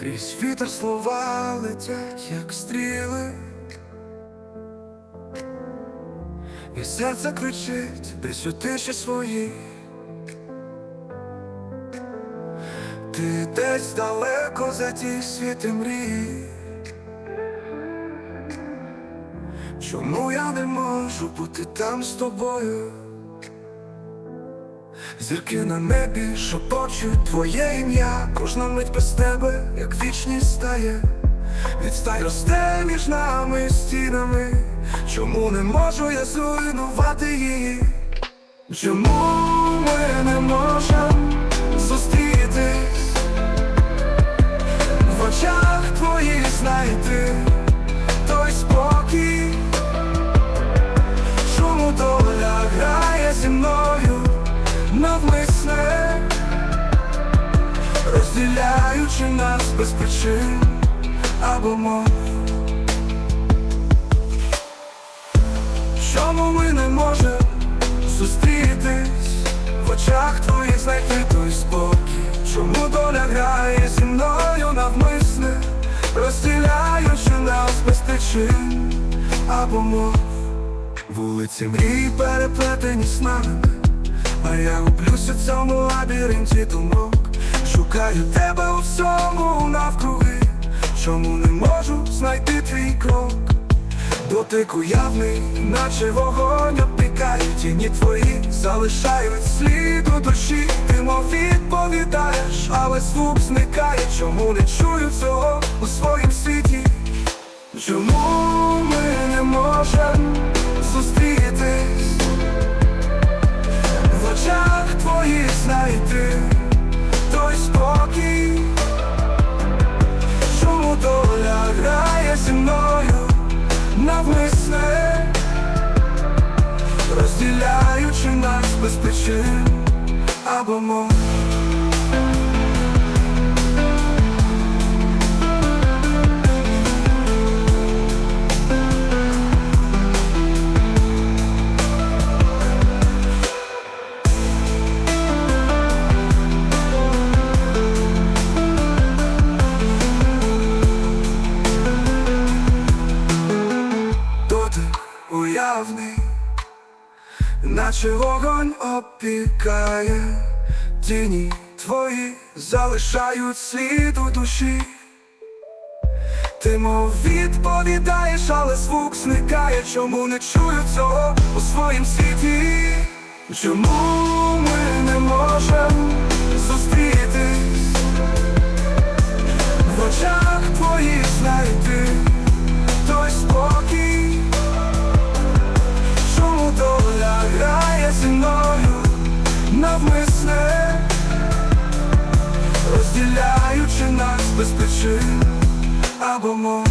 Крізь вітер слова летять, як стріли, і серце кричить десь у тиші своїй. Ти десь далеко за ті світи мрій. Чому я не можу бути там з тобою? Зірки на небі шепочуть твоє ім'я, кожна мить без тебе, як вічність стає, відстань росте між нами стінами, чому не можу я зруйнувати її? Чому ми не можемо нас без причин або мов. Чому ми не можемо зустрітись в очах твоїх знайти той спокій? Чому доля грає зі мною навмисне, розділяючи нас без причин або мов? Вулиці мрій переплетені снами, а я гублюся в цьому лабіринті думок. Шукаю тебе всьому навкруги, чому не можу знайти твій крок. Дотик уявний, наче вогонь опікає тіні твої, залишають слід у душі, ти мов відповідаєш, але звук зникає, чому не чую цього у своїм світі? Чому навмисне, розділяючи нас без причин або мов? Уявний, наче вогонь опікає, тіні твої залишають слід у душі. Ти мов відповідаєш, але звук зникає, чому не чую цього у своїм світі? Чому без або мов